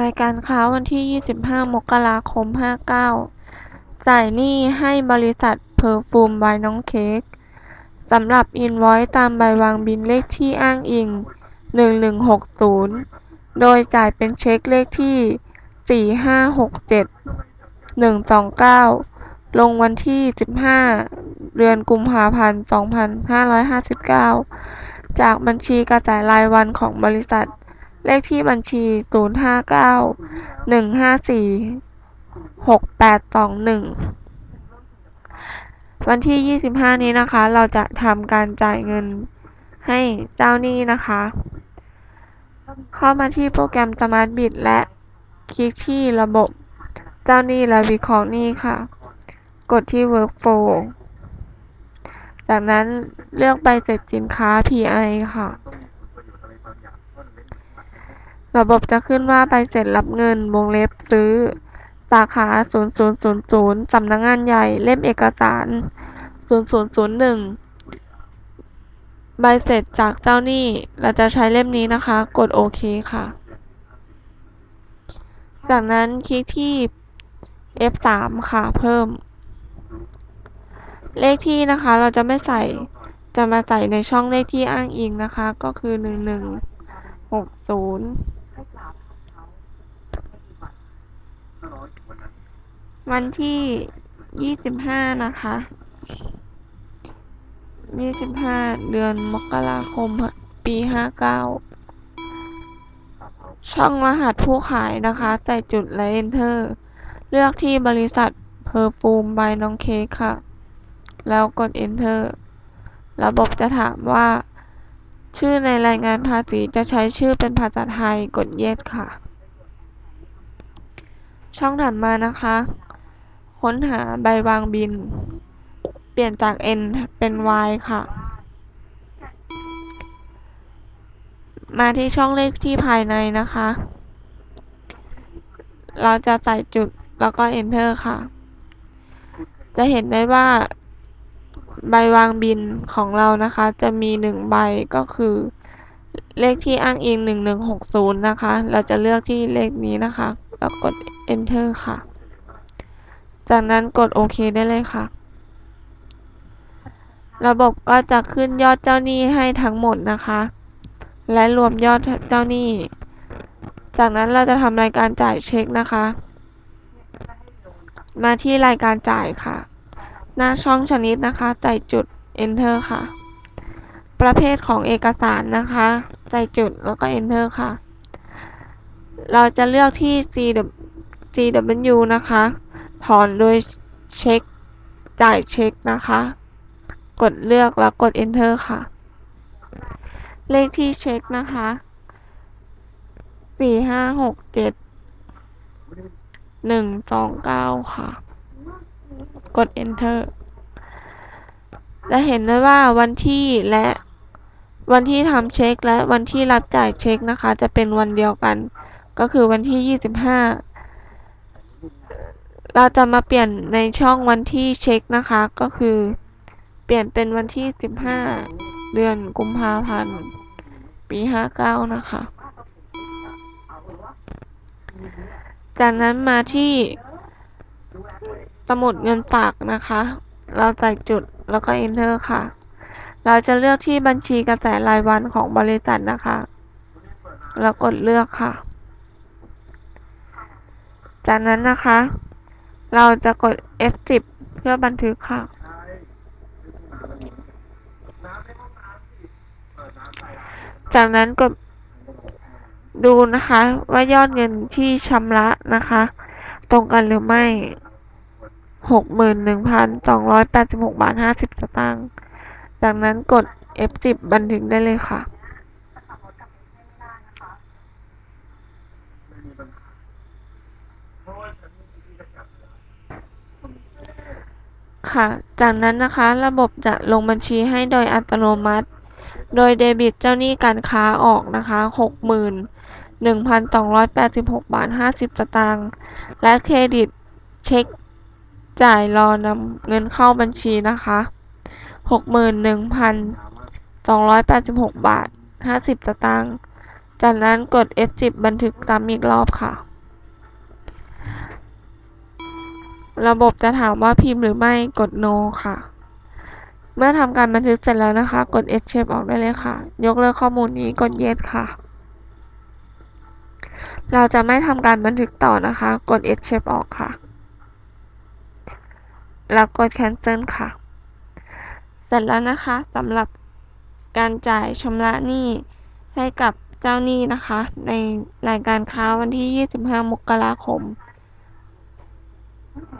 รายการค้าวันที่25มกราคม59จ่ายหนี้ให้บริษัทเพอร์ฟูมบายน้องเค้กสำหรับอินวอยซ์ตามใบวางบิลเลขที่อ้างอิง1160โดยจ่ายเป็นเช็คเลขที่4567 129ลงวันที่15เดือนกุมภาพันธ์2559จากบัญชีกระจายรายวันของบริษัท เลขที่บัญชี 059 154 6821 วันที่ 25 นี้นะคะ เราจะทำการจ่ายเงินให้เจ้าหนี้นะคะ เข้ามาที่โปรแกรม Smart Bid และคลิกที่ระบบเจ้าหนี้และวิเคราะห์หนี้ค่ะ กดที่ Workflow จากนั้นเลือกใบเสร็จสินค้า PI ค่ะ ระบบจะขึ้นว่าใบเสร็จรับเงินวงเล็บซื้อ สาขา 0000 สำนักงานใหญ่ เล่มเอกสาร 0001 ใบเสร็จจากเจ้าหนี้ เราจะใช้เล่มนี้นะคะ กดโอเคค่ะ จากนั้นคลิกที่ F3 ค่ะ เพิ่ม เลขที่นะคะ เราจะไม่ใส่ จะมาใส่ในช่องเลขที่อ้างอิงนะคะ ก็คือ 1160 วันที่25นะคะ25เดือนมกราคมปี59ช่องรหัสผู้ขายนะคะ ใส่จุดและ Enter เลือกที่บริษัทเพอร์ฟูมบายน้องเค้กค่ะ แล้วกด Enter ระบบจะถามว่า ชื่อในรายงานภาษีจะใช้ชื่อเป็นภาษาไทยกด Yes ค่ะ ช่องถัดมานะคะ ค้นหาใบวางบิน เปลี่ยนจาก N เป็น Y ค่ะ มาที่ช่องเลขที่ภายในนะคะ เราจะใส่จุดแล้วก็ Enter ค่ะ จะเห็นได้ว่าใบวางบินของเรานะคะ จะมีหนึ่งใบก็คือ เลขที่อ้างอิง 1160 นะคะ เราจะเลือกที่เลขนี้นะคะ แล้วกด Enter ค่ะ จากนั้นกดโอเคได้เลยค่ะ ระบบก็จะขึ้นยอดเจ้าหนี้ให้ทั้งหมดนะคะ และรวมยอดเจ้าหนี้ จากนั้นเราจะทำรายการจ่ายเช็คนะคะ มาที่รายการจ่ายค่ะ หน้าช่องชนิดนะคะ ใส่จุด Enter ค่ะ ประเภทของเอกสารนะคะ ใส่จุดแล้วก็ Enter ค่ะ เราจะเลือกที่ CW นะคะ ถอนโดยเช็ค จ่ายเช็คนะคะ กดเลือกแล้วกด Enter ค่ะ เลขที่เช็คนะคะสี่ห้าหกเจ็ดหนึ่งสองเก้าค่ะ กด Enter จะเห็นได้ว่าวันที่และ วันที่ทำเช็คและวันที่รับจ่ายเช็คนะคะ จะเป็นวันเดียวกัน ก็คือวันที่ 25 เราจะมาเปลี่ยนในช่องวันที่เช็คนะคะ ก็คือ เปลี่ยนเป็นวันที่ 15 เดือนกุมภาพันธ์ปี 59 นะคะ จากนั้นมาที่สมุดเงินฝากนะคะ เราใส่จุดแล้วก็ Enter ค่ะ เราจะเลือกที่บัญชีกระแสรายวันของบริษัทนะคะ แล้วกดเลือกค่ะ จากนั้นนะคะ เราจะกด F10 เพื่อบันทึกค่ะ จากนั้นกดดูนะคะว่ายอดเงินที่ชำระนะคะ ตรงกันหรือไม่หกหมื่นหนึ่งพันสองร้อยแปดสิบหกบาทห้าสิบสตางค์ จากนั้นกด F10 บันทึกได้เลยค่ะ ค่ะ จากนั้นนะคะระบบจะลงบัญชีให้โดยอัตโนมัติ โดยเดบิตเจ้าหนี้การค้าออกนะคะหกหมื่นหนึ่งพันสองร้อยแปดสิบหกบาทห้าสิบสตางค์ และเครดิตเช็คจ่ายรอนำเงินเข้าบัญชีนะคะ หกหมื่นหนึ่งพันสองร้อยแปดสิบหกบาทห้าสิบสตางค์ จากนั้นกด F10 บันทึกซ้ำอีกรอบค่ะ ระบบจะถามว่าพิมพ์หรือไม่กด no ค่ะ เมื่อทำการบันทึกเสร็จแล้วนะคะ กด escape ออกได้เลยค่ะ ยกเลิกข้อมูลนี้กด yes ค่ะ เราจะไม่ทำการบันทึกต่อนะคะ กด escape ออกค่ะ แล้วกด cancel ค่ะ สร็จแล้วนะคะสำหรับการจ่ายชำระหนี้ให้กับเจ้าหนี้นะคะ ในรายการค้าวันที่ 25 มกราคม